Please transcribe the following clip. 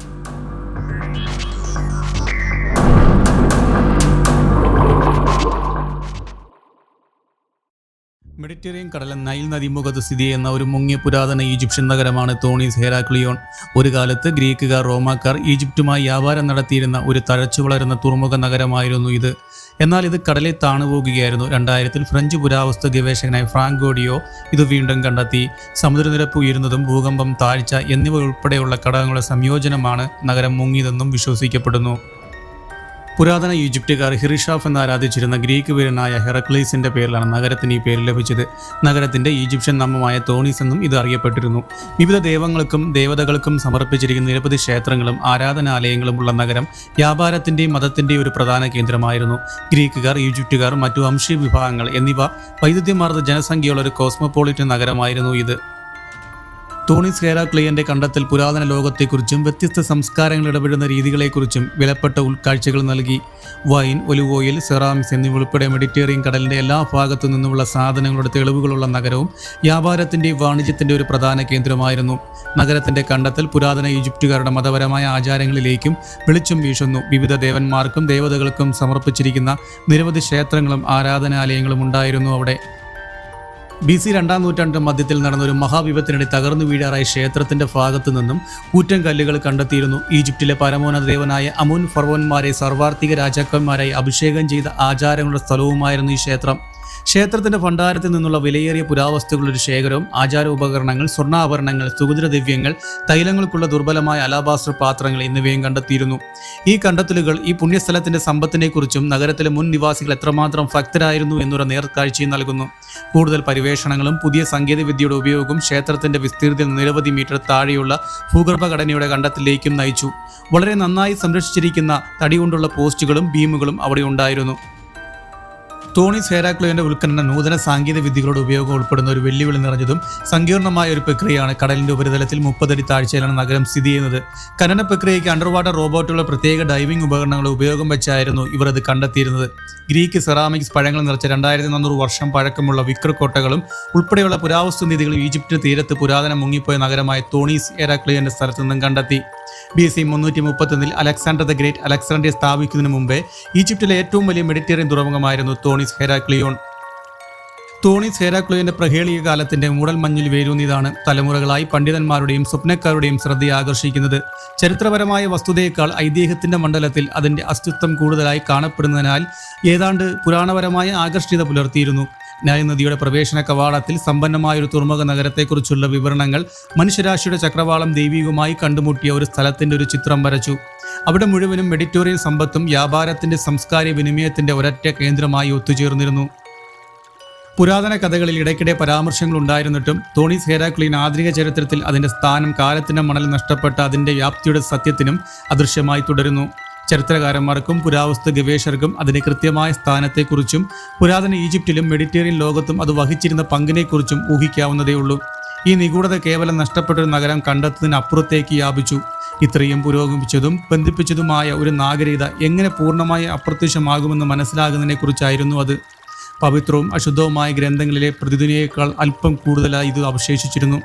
thank you Mediterranean കടലൻ Nile നദിമുഖത്ത് സ്ഥിതി ചെയ്യുന്ന ഒരു മുങ്ങിയ പുരാതന ഈജിപ്ഷ്യൻ നഗരമാണ് തോണീസ് ഹെറാക്ലിയോൺ. ഒരു കാലത്ത് ഗ്രീക്കുകാർ റോമാക്കാർ ഈജിപ്തുമായി വ്യാപാരം നടത്തിയിരുന്ന ഒരു തഴച്ചു വളരുന്ന തുറമുഖ നഗരമായിരുന്നു ഇത്. എന്നാൽ ഇത് കടലിൽ താണുപോകുകയായിരുന്നു രണ്ടായിരത്തിൽ ഫ്രഞ്ച് പുരാവസ്തു ഗവേഷകനായ ഫ്രാങ്കോഡിയോ ഇത് വീണ്ടും കണ്ടെത്തി. സമുദ്രനിരപ്പ് ഉയരുന്നതും ഭൂകമ്പം താഴ്ച എന്നിവ ഉൾപ്പെടെയുള്ള ഘടകങ്ങളുടെ സംയോജനമാണ് നഗരം മുങ്ങിയതെന്നും വിശ്വസിക്കപ്പെടുന്നു. പുരാതന ഈജിപ്തുകാർ ഹിറിഷാഫ് എന്ന് ആരാധിച്ചിരുന്ന ഗ്രീക്ക് വീരനായ ഹെറക്ലീസിന്റെ പേരിലാണ് നഗരത്തിന് ഈ പേര് ലഭിച്ചത്. നഗരത്തിന്റെ ഈജിപ്ഷ്യൻ നാമമായ തോണീസ് എന്നും ഇത് അറിയപ്പെട്ടിരുന്നു. വിവിധ ദേവങ്ങൾക്കും ദേവതകൾക്കും സമർപ്പിച്ചിരിക്കുന്ന നിരവധി ക്ഷേത്രങ്ങളും ആരാധനാലയങ്ങളും ഉള്ള നഗരം വ്യാപാരത്തിന്റെയും മതത്തിന്റെയും ഒരു പ്രധാന കേന്ദ്രമായിരുന്നു. ഗ്രീക്കുകാർ ഈജിപ്തുകാർ മറ്റു വംശീയ വിഭാഗങ്ങൾ എന്നിവ വൈദ്യുതിമാർദ്ദ ജനസംഖ്യയുള്ള ഒരു കോസ്മോപോളിറ്റൻ നഗരമായിരുന്നു ഇത്. തോണിസ് ഹെറാക്ലിയന്റെ കണ്ടെത്തൽ പുരാതന ലോകത്തെക്കുറിച്ചും വ്യത്യസ്ത സംസ്കാരങ്ങൾ ഇടപെടുന്ന രീതികളെക്കുറിച്ചും വിലപ്പെട്ട ഉൾക്കാഴ്ചകൾ നൽകി. വൈൻ ഒലിവ് ഓയിൽ സെറാമിക്സ് എന്നിവ ഉൾപ്പെടെ മെഡിറ്റേറിയൻ കടലിന്റെ എല്ലാ ഭാഗത്തു നിന്നുമുള്ള സാധനങ്ങളുടെ തെളിവുകളുള്ള നഗരവും വ്യാപാരത്തിന്റെയും വാണിജ്യത്തിന്റെ ഒരു പ്രധാന കേന്ദ്രമായിരുന്നു. നഗരത്തിന്റെ കണ്ടെത്തൽ പുരാതന ഈജിപ്തുകാരുടെ മതപരമായ ആചാരങ്ങളിലേക്കും വെളിച്ചം വീശുന്നു. വിവിധ ദേവന്മാർക്കും ദേവതകൾക്കും സമർപ്പിച്ചിരിക്കുന്ന നിരവധി ക്ഷേത്രങ്ങളും ആരാധനാലയങ്ങളും ഉണ്ടായിരുന്നു അവിടെ. ബി സി രണ്ടാം നൂറ്റാണ്ട് മധ്യത്തിൽ നടന്ന ഒരു മഹാവിപത്തിനിടെ തകർന്നു വീഴാറായ ക്ഷേത്രത്തിന്റെ ഭാഗത്തു നിന്നും കൂറ്റൻ കല്ലുകൾ കണ്ടെത്തിയിരുന്നു. ഈജിപ്തിലെ പരമോന്നത ദേവനായ അമുൻ ഫർവോന്മാരെ സർവാർത്ഥിക രാജാക്കന്മാരായി അഭിഷേകം ചെയ്ത ആചാരങ്ങളുടെ സ്ഥലവുമായിരുന്നു ഈ ക്ഷേത്രം. ക്ഷേത്രത്തിന്റെ ഭണ്ഡാരത്തിൽ നിന്നുള്ള വിലയേറിയ പുരാവസ്തുക്കളുടെ ഒരു ശേഖരവും ആചാര ഉപകരണങ്ങൾ സ്വർണാഭരണങ്ങൾ സുഗുദ്രദ്രവ്യങ്ങൾ തൈലങ്ങൾക്കുള്ള ദുർബലമായ അലാബാസ്റ്റർ പാത്രങ്ങൾ എന്നിവയും കണ്ടെത്തിയിരുന്നു. ഈ കണ്ടെത്തലുകൾ ഈ പുണ്യസ്ഥലത്തിന്റെ സമ്പത്തിനെക്കുറിച്ചും നഗരത്തിലെ മുൻ നിവാസികൾ എത്രമാത്രം ഭക്തരായിരുന്നു എന്നൊരു നേർക്കാഴ്ചയും നൽകുന്നു. കൂടുതൽ പരിവേഷണങ്ങളും പുതിയ സാങ്കേതികവിദ്യയുടെ ഉപയോഗവും ക്ഷേത്രത്തിന്റെ വിസ്തീർണത്തിൽ നിരവധി മീറ്റർ താഴെയുള്ള ഭൂഗർഭഘടനയുടെ കണ്ടത്തിലേക്കും നയിച്ചു. വളരെ നന്നായി സംരക്ഷിച്ചിരിക്കുന്ന തടി കൊണ്ടുള്ള പോസ്റ്റുകളും ബീമുകളും അവിടെ ഉണ്ടായിരുന്നു. തോണീസ് സേരാക്ലോയിന്റെ ഉൽഖനനം നൂതന സാങ്കേതിക വിദ്യകളുടെ ഉപയോഗം ഉൾപ്പെടുന്ന ഒരു വെല്ലുവിളി നിറഞ്ഞതും സങ്കീർണമായ ഒരു പ്രക്രിയയാണ് കടലിന്റെ ഉപരിതലത്തിൽ മുപ്പതടി താഴ്ചയിലാണ് നഗരം സ്ഥിതി ചെയ്യുന്നത്. ഖനന പ്രക്രിയയ്ക്ക് അണ്ടർ വാട്ടർ റോബോട്ടുകളുടെ പ്രത്യേക ഡൈവിംഗ് ഉപകരണങ്ങളുടെ ഉപയോഗം വെച്ചായിരുന്നു ഇവർ അത് കണ്ടെത്തിയിരുന്നത്. ഗ്രീക്ക് സെറാമിക്സ് പഴങ്ങൾ നിറച്ച രണ്ടായിരത്തി നാനൂറ് വർഷം പഴക്കമുള്ള വിക്രക്കോട്ടകളും ഉൾപ്പെടെയുള്ള പുരാവസ്തു നിധികളും ഈജിപ്തിന് തീരത്ത് പുരാതന മുങ്ങിപ്പോയ നഗരമായ തോണീസ് ഹെറാക്ലിയന്റെ സ്ഥലത്തു നിന്നും കണ്ടെത്തി. ബി സി മുന്നൂറ്റി മുപ്പത്തൊന്നിൽ അലക്സാണ്ടർ ദ ഗ്രേറ്റ് അലക്സാണ്ടറെ സ്ഥാപിക്കുന്നതിന് മുമ്പേ ഈജിപ്തിലെ ഏറ്റവും വലിയ മെഡിറ്ററേനിയൻ തുറമുഖമായിരുന്നു തോണിസ് ഹെരാക്ലിയോൺ തോണിസ് ഹെരാക്ലിയോന്റെ പ്രഹേളിക കാലത്തിന്റെ മൂടൽ മഞ്ഞിൽ വേരൂന്നിയതാണ് തലമുറകളായി പണ്ഡിതന്മാരുടെയും സ്വപ്നക്കാരുടെയും ശ്രദ്ധ ആകർഷിക്കുന്നത്. ചരിത്രപരമായ വസ്തുതയേക്കാൾ ഐതിഹ്യത്തിന്റെ മണ്ഡലത്തിൽ അതിന്റെ അസ്തിത്വം കൂടുതലായി കാണപ്പെടുന്നതിനാൽ ഏതാണ്ട് പുരാണപരമായ ആകർഷിത പുലർത്തിയിരുന്നു. നൈൽ നദിയുടെ പ്രവേശന കവാടത്തിൽ സമ്പന്നമായ ഒരു തുറമുഖ നഗരത്തെക്കുറിച്ചുള്ള വിവരണങ്ങൾ മനുഷ്യരാശിയുടെ ചക്രവാളം ദൈവികമായി കണ്ടുമുട്ടിയ ഒരു സ്ഥലത്തിന്റെ ഒരു ചിത്രം വരച്ചു. അവിടെ മുഴുവനും മെഡിറ്റോറിയൻ സമ്പത്തും വ്യാപാരത്തിന്റെ സംസ്കാര വിനിമയത്തിന്റെ ഒരൊറ്റ കേന്ദ്രമായി ഒത്തുചേർന്നിരുന്നു. പുരാതന കഥകളിൽ ഇടയ്ക്കിടെ പരാമർശങ്ങൾ ഉണ്ടായിരുന്നിട്ടും തോണീസ് ഹെറാക്ലീൻ ആധുനിക ചരിത്രത്തിൽ അതിന്റെ സ്ഥാനം കാലത്തിന്റെ മണൽ നഷ്ടപ്പെട്ട അതിന്റെ വ്യാപ്തിയുടെ സത്യത്തിനും അദൃശ്യമായി തുടരുന്നു. ചരിത്രകാരന്മാർക്കും പുരാവസ്തു ഗവേഷകർക്കും അതിന്റെ കൃത്യമായ സ്ഥാനത്തെക്കുറിച്ചും പുരാതന ഈജിപ്തിലും മെഡിറ്ററേനിയൻ ലോകത്തും അത് വഹിച്ചിരുന്ന പങ്കിനെക്കുറിച്ചും ഊഹിക്കാവുന്നതേയുള്ളൂ ഈ നിഗൂഢത കേവലം നഷ്ടപ്പെട്ട ഒരു നഗരം കണ്ടെത്തുന്നതിനപ്പുറത്തേക്ക് വ്യാപിച്ചു. ഇത്രയും പുരോഗമിച്ചതും ബന്ധിപ്പിച്ചതുമായ ഒരു നാഗരികത എങ്ങനെ പൂർണമായി അപ്രത്യക്ഷമാകുമെന്ന് മനസ്സിലാകുന്നതിനെക്കുറിച്ചായിരുന്നു അത്. പവിത്രവും അശുദ്ധവുമായ ഗ്രന്ഥങ്ങളിലെ പ്രതിദിനയേക്കാൾ അല്പം കൂടുതലായി ഇത് അവശേഷിച്ചിരുന്നു.